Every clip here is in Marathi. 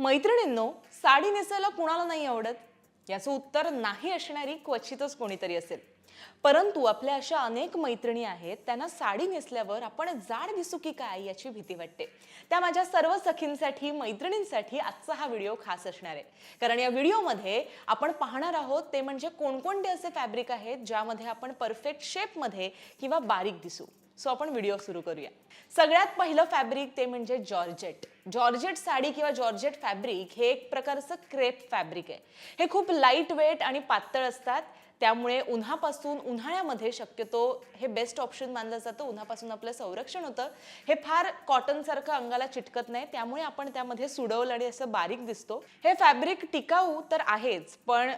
मैत्रिणींनो साडी नेसायला कुणाला नाही आवडत? याचं उत्तर नाही असणारी क्वचितच कोणीतरी असेल. परंतु आपल्या अशा अनेक मैत्रिणी आहेत त्यांना साडी नेसल्यावर आपण जाड दिसू की काय याची भीती वाटते. त्या माझ्या सर्व सखींसाठी मैत्रिणींसाठी आजचा हा व्हिडिओ खास असणार आहे. कारण या व्हिडिओमध्ये आपण पाहणार आहोत ते म्हणजे कोणकोणते असे फॅब्रिक आहेत ज्यामध्ये आपण परफेक्ट शेपमध्ये किंवा बारीक दिसू. सो आपण व्हिडिओ सुरू करूया. सगळ्यात पहिलं फॅब्रिक ते म्हणजे जॉर्जेट. जॉर्जेट साडी किंवा जॉर्जेट फॅब्रिक हे एक प्रकारचं क्रेप फॅब्रिक आहे. हे खूप लाइट वेट आणि पातळ असतात. त्यामुळे उन्हापासून उन्हाळ्यामध्ये शक्यतो हे बेस्ट ऑप्शन मानलं जातं. उन्हापासून आपलं संरक्षण होतं. हे फार कॉटनसारखं अंगाला चिटकत नाही. त्यामुळे आपण त्यामध्ये सुडवलं आणि असं बारीक दिसतो. हे फॅब्रिक टिकाऊ तर आहेच पण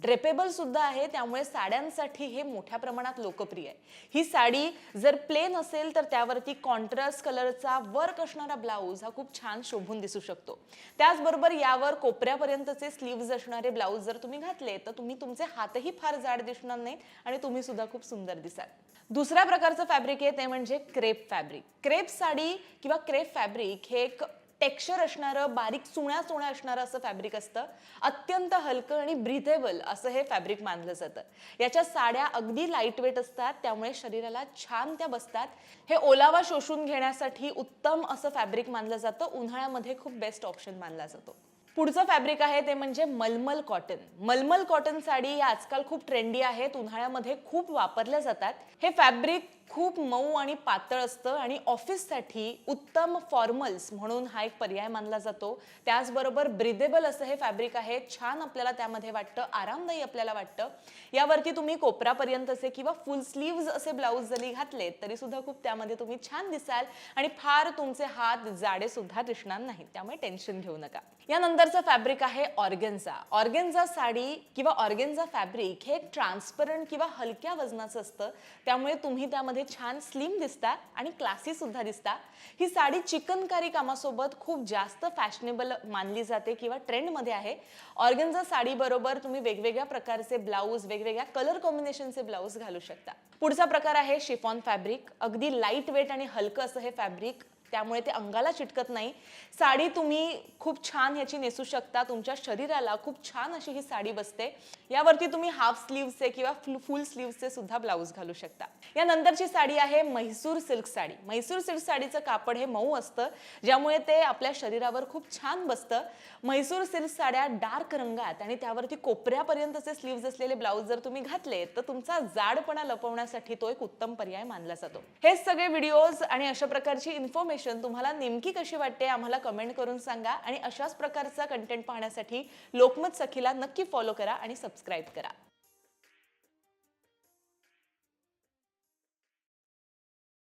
ड्रेपेबल सुद्धा आहे त्यामुळे साड्यांसाठी हे मोठ्या प्रमाणात लोकप्रिय आहे. ही साडी जर प्लेन असेल तर त्यावरती कॉन्ट्रास्ट कलरचा वर्क असणारा ब्लाऊज हा खूप छान शोभून दिसू शकतो. त्याचबरोबर यावर कोपऱ्यापर्यंतचे स्लीव्ज असणारे ब्लाऊज जर तुम्ही घातले तर तुम्ही तुमचे हातही फार जाड दिसणार नाहीत आणि तुम्ही सुद्धा खूप सुंदर दिसाल. दुसऱ्या प्रकारचं फॅब्रिक आहे ते म्हणजे क्रेप फॅब्रिक क्रेप साडी किंवा क्रेप फॅब्रिक हे एक टेक्स्चर असणारं बारीक सुण्या सुण्या असणारं असं फॅब्रिक असतं. अत्यंत हलकं आणि ब्रिथेबल असं हे फॅब्रिक मानलं जातं. याच्या साड्या अगदी लाइट वेट असतात त्यामुळे शरीराला छान त्या बसतात. हे ओलावा शोषून घेण्यासाठी उत्तम असं फॅब्रिक मानलं जातं. उन्हाळ्यामध्ये खूप बेस्ट ऑप्शन मानला जातो. पुढचं फॅब्रिक आहे ते म्हणजे मलमल कॉटन. मलमल कॉटन साडी या आजकाल खूप ट्रेंडी आहेत. उन्हाळ्यामध्ये खूप वापरल्या जातात. हे फॅब्रिक खूप मऊ आणि पातळ असतं आणि ऑफिससाठी उत्तम फॉर्मल्स म्हणून हा एक पर्याय मानला जातो. त्याचबरोबर ब्रिदेबल असं हे फॅब्रिक आहे. छान आपल्याला त्यामध्ये वाटतं आरामदायी आपल्याला वाटतं. यावरती तुम्ही कोपरापर्यंतचे किंवा फुल स्लीव्ज असे ब्लाऊज जरी घातले तरी सुद्धा खूप त्यामध्ये तुम्ही छान दिसाल आणि फार तुमचे हात जाडे सुद्धा दिसणार नाहीत. त्यामुळे टेन्शन घेऊ नका. यानंतरचं फॅब्रिक आहे ऑर्गेन्झा ऑर्गेन्झा साडी किंवा ऑर्गेन्झा फॅब्रिक हे एक ट्रान्सपरंट किंवा हलक्या वजनाचं असतं. त्यामुळे तुम्ही त्यामध्ये छान स्लिम दिसतात आणि क्लासी सुद्धा दिसतात. ही साडी चिकनकारी कामासोबत खूप जास्त फॅशनेबल मानली जाते किंवा ट्रेंडमध्ये आहे. ऑर्गन्झा साडी बरोबर तुम्ही वेगवेगळ्या प्रकारचे ब्लाऊज वेगवेगळ्या कलर कॉम्बिनेशनचे ब्लाऊज घालू शकता. पुढचा प्रकार आहे शिफॉन फॅब्रिक अगदी लाइट वेट आणि हलकं असं हे फॅब्रिक त्यामुळे ते अंगाला चिटकत नाही. साडी तुम्ही खूप छान ह्याची नेसू शकता. तुमच्या शरीराला खूप छान अशी ही साडी बसते. यावरती तुम्ही हाफ स्लीव्हचे किंवा फुल स्लीव्हचे सुद्धा ब्लाऊज घालू शकता. या नंतरची साडी आहे म्हैसूर सिल्क साडी. म्हैसूर सिल्क साडीचं कापड हे मऊ असतं. ज्यामुळे ते आपल्या शरीरावर खूप छान बसतं. म्हैसूर सिल्क साड्या डार्क रंगात आणि त्यावरती कोपऱ्यापर्यंतचे स्लीव्ज असलेले ब्लाऊज जर तुम्ही घातले तर तुमचा जाडपणा लपवण्यासाठी तो एक उत्तम पर्याय मानला जातो. हे सगळे व्हिडिओज आणि अशा प्रकारची इन्फॉर्मेशन इन्फॉर्मेशन तुम्हाला नेमकी कशी वाटते आम्हाला कमेंट करून सांगा आणि अशाच प्रकारचा कंटेंट पाहण्यासाठी लोकमत सखीला नक्की फॉलो करा आणि सबस्क्राईब करा.